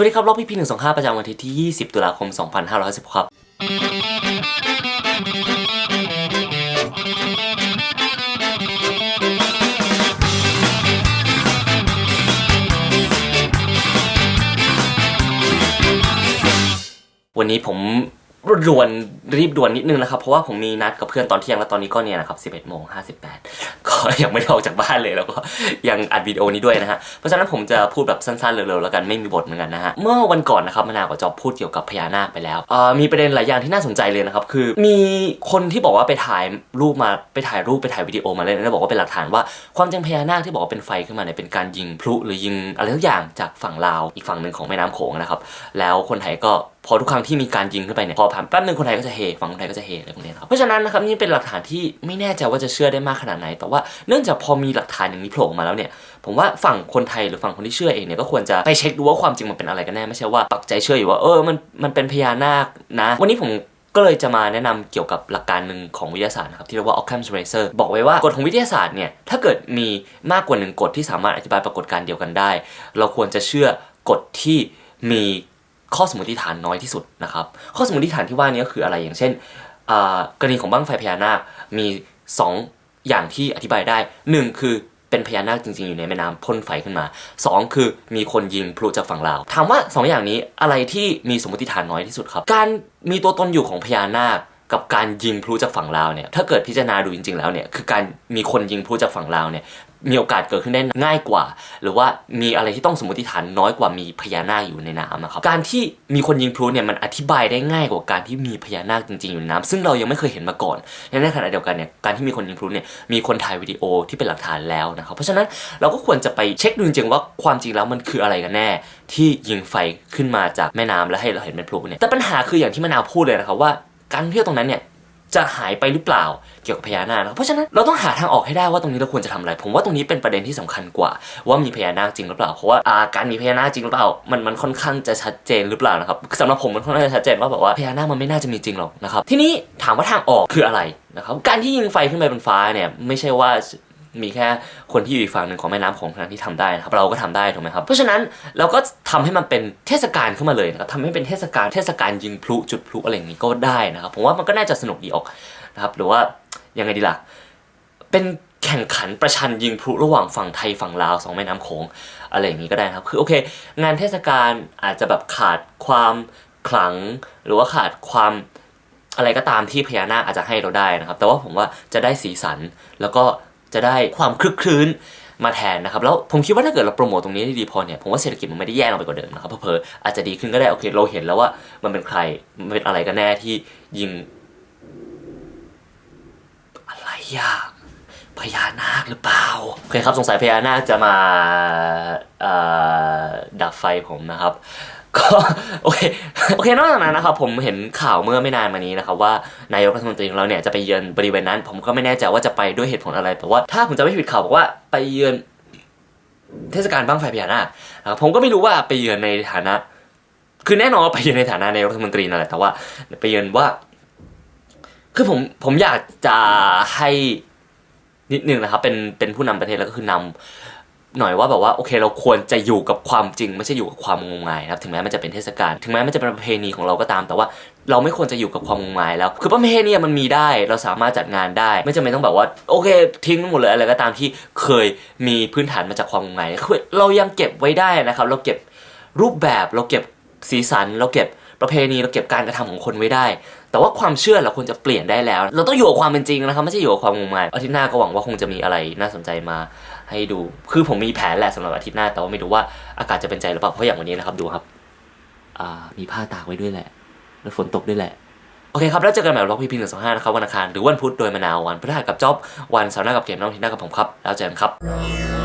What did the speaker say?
วัสดีครับ รอบพี่พีหนึ่งสองห้าประจำวันอาทิตย์ที่ 20 ตุลาคม 2516ครับ วันนี้ผม ด่วนรีบด่วนนิดนึงนะครับ เพราะว่าผมมีนัดกับเพื่อนตอนเที่ยงแล้วตอนนี้ก็เนี่ยนะครับ11โมง58 ก็ยังไม่ได้ออกจากบ้านเลยแล้วก็ยังอัดวิดีโอนี้ด้วยนะฮะ เพราะฉะนั้นผมจะพูดแบบสั้นๆเร็วๆแล้วกันไม่มีบทเหมือนกันนะฮะ เมื่อวันก่อนนะครับมะนาวกับจอบพูดเกี่ยวกับพญานาคไปแล้วเออมีประเด็นหลายอย่างที่น่าสนใจเลยนะครับคือมีคนที่บอกว่าไปถ่ายรูปมาไปถ่ายรูปไปถ่ายวิดีโอมาเลยแล้วบอกว่าเป็นหลักฐานว่าความจริงพญานาคที่บอกว่าเป็นไฟขึ้นมาเนี่ยเป็นการยิงพลุหรือยิงอะไรทุกอย่างจากฝั่งลาวอีกฝั่งหนึ่งของแม่น้ำโขงนะครับแล้วคนไทยก็พอทุกครั้งที่มีการยิงขึ้นไปเนี่ยพอานแป๊บนึงคนไทยก็จะเฮฝั่งคนไทยก็จะเฮอะไรพวกนี้ครับเพราะฉะนั้นนะครับนี่เป็นหลักฐานที่ไม่แน่ใจว่าจะเชื่อได้มากขนาดไหน แต่ว่าเนื่องจากพอมีหลักฐานอย่างนี้โผล่มาแล้วเนี่ยผมว่าฝั่งคนไทยหรือฝั่งคนที่เชื่อเองเนี่ยก็ควรจะไปเช็คดูว่าความจริงมันเป็นอะไรกันแน่ไม่ใช่ว่าปักใจเชื่ออยู่ว่าเออมันมันเป็นพญานาคนะ วันนี้ผมก็เลยจะมาแนะนำเกี่ยวกับหลักการหนึ่งของวิทยาศาสตร์นะครับที่เรียกว่า Occam's Razor บอกไว้ว่ากฎของวิทยาศาสตร์เนี่ยถ้าเกิดมีมากกว่าหนึ่งกฎที่สามารถอธิบายปรากฏการณ์เดียวกันได้ เราควรจะเชื่อกฎที่มี ข้อสมมติฐานน้อยที่สุดนะครับ ข้อสมมติฐานที่ว่านี้ก็คืออะไรอย่างเช่นกรณีของบั้งไฟพญานาคมี 2 อย่างที่อธิบายได้ 1 คือเป็นพญานาคจริงๆ อยู่ในแม่น้ำพ่นไฟขึ้นมา 2 คือมีคนยิงพลุจากฝั่งลาว ถามว่า 2 อย่างนี้อะไรที่มีสมมติฐานน้อยที่สุดครับ การมีตัวตนอยู่ของพญานาค กับการยิงพลุจากฝั่งลาวเนี่ยถ้าเกิดพิจารณาดูจริง ๆ แล้วเนี่ยคือการมีคนยิงพลุจากฝั่งลาวเนี่ยมีโอกาสเกิดขึ้นได้ง่ายกว่า หรือว่ามีอะไรที่ต้องสมมติฐานน้อยกว่ามีพญานาคอยู่ในน้ำนะครับการที่มีคนยิงพลุเนี่ยมันอธิบายได้ง่ายกว่าการที่มีพญานาคจริงๆอยู่ในน้ำซึ่งเรายังไม่เคยเห็นมาก่อนและในขณะเดียวกันเนี่ยการที่มีคนยิงพลุเนี่ยมีคนถ่ายวิดีโอที่เป็นหลักฐานแล้วนะครับเพราะฉะนั้นเราก็ควรจะไปเช็คดูจริงๆว่าความจริงแล้วมันคืออะไรกันแน่ ที่ยิงไฟขึ้นมาจากแม่น้ำแล้วให้เราเห็นเป็นพลุเนี่ยแต่ปัญหาคืออย่างที่มะนาวพูดเลยนะครับว่า การท่องเที่ยวตรงนั้นเนี่ยจะหายไปหรือเปล่าเกี่ยวกับพญานาคนะครับเพราะฉะนั้นเราต้องหาทางออกให้ได้ว่าตรงนี้เราควรจะทำอะไร ผมว่าตรงนี้เป็นประเด็นที่สำคัญกว่า ว่ามีพญานาคจริงหรือเปล่า เพราะว่าอ่าการมีพญานาคจริงหรือเปล่ามันมันค่อนข้างจะชัดเจนหรือเปล่านะครับสำหรับผมมันค่อนข้างจะชัดเจนว่าแบบว่าพญานาคมันไม่น่าจะมีจริงหรอกนะครับทีนี้ถามว่าทางออกคืออะไรนะครับการที่ยิงไฟขึ้นไปบนฟ้าเนี่ยไม่ใช่ว่า มีแค่คนที่อยู่อีกฝั่งหนึ่งของแม่น้ำของทที่ทำได้นะครับเราก็ทำได้ถูกไหมครับเพราะฉะนั้นเราก็ทำให้มันเป็นเทศกาลขึ้นมาเลยนะครับทำให้เป็นเทศกาลเทศกาลยิงพลุจุดพลุอะไรอย่างนี้ก็ได้นะครับผมว่ามันก็น่าจะสนุกดีออกนะครับหรือว่ายังไงดีล่ะเป็นแข่งขันประชันยิงพลุระหว่างฝั่งไทยฝั่งลาวสองแม่น้ำโขงอะไรอย่างนี้ก็ได้นะครับคือโอเค งานเทศกาลอาจจะแบบขาดความขลัง หรือว่าขาดความอะไรก็ตามที่พญานาคอาจจะให้เราได้นะครับ แต่ว่าผมว่าจะได้สีสันแล้วก็ จะได้ความคลึกคลื้นมาแทนนะครับแล้วผมคิดว่าถ้าเกิดเราโปรโมทตรงนี้ได้ดีพอเนี่ยผมว่าเศรษฐกิจมันไม่ได้แย่ลงไปกว่าเดิมนะครับเพอๆอาจจะดีขึ้นก็ได้โอเคเราเห็นแล้วว่ามันเป็นใครมันเป็นอะไรกันแน่ที่ยิง อะไรอะพญานาคหรือเปล่าโอเคครับสงสัยพญานาคจะมาดับไฟผมนะครับ ก็โอเคโอเคนอกจากนั้นนะครับผมเห็นข่าวเมื่อไม่นานมานี้นะครับว่านายกรัฐมนตรีของเราเนี่ยจะไปเยือนบริเวณนั้น ผมก็ไม่แน่ใจว่าจะไปด้วยเหตุผลอะไร แต่ว่าถ้าผมจะไม่ผิดข่าวบอกว่าไปเยือนเทศกาลบ้างไฟพญานาคนะครับผมก็ไม่รู้ว่าไปเยือนในฐานะ คือแน่นอนว่าไปเยือนในฐานะนายกรัฐมนตรีนั่นแหละแต่ว่าไปเยือนว่า คือผมผมอยากจะให้นิดนึงนะครับ เป็นเป็นผู้นำประเทศแล้วก็คือนำ หน่อยว่าแบบว่าโอเคเราควรจะอยู่กับความจริง ไม่ใช่อยู่กับความงมงายนะครับถึงแม้มันจะเป็นเทศกาลถึงแม้มันจะเป็นประเพณีของเราก็ตาม แต่ว่าเราไม่ควรจะอยู่กับความงมงายแล้ว คือประเพณีมันมีได้เราสามารถจัดงานได้ ไม่จำเป็นต้องแบบว่าโอเค ทิ้งหมดเลยอะไรก็ตามที่เคยมีพื้นฐานมาจากความงมงายคือเรายังเก็บไว้ได้นะครับ เราเก็บรูปแบบเราเก็บสีสันเราเก็บ ประเพณีเราเก็บการกระทำของคนไว้ได้ แต่ว่าความเชื่อเราควรจะเปลี่ยนได้แล้ว เราต้องอยู่กับความเป็นจริงนะครับ ไม่ใช่อยู่กับความงมงายอาทิตย์หน้าก็หวังว่าคงจะมีอะไรน่าสนใจมาให้ดู คือผมมีแผนแหละสำหรับอาทิตย์หน้า แต่ว่าไม่รู้ว่าอากาศจะเป็นใจหรือเปล่า เพราะอย่างวันนี้นะครับดูครับ อ่า มีผ้าตากไว้ด้วยแหละ แล้วฝนตกด้วยแหละ โอเคครับ แล้วเจอกันใหม่รอบพีพีหนึ่งสองห้านะครับวันอังคาร หรือวันพุธโดยมะนาว วันพฤหัสกับจ๊อบ วันเสาร์หน้ากับเกมน้องทีหน้ากับผมครับ แล้วเจอกันครับ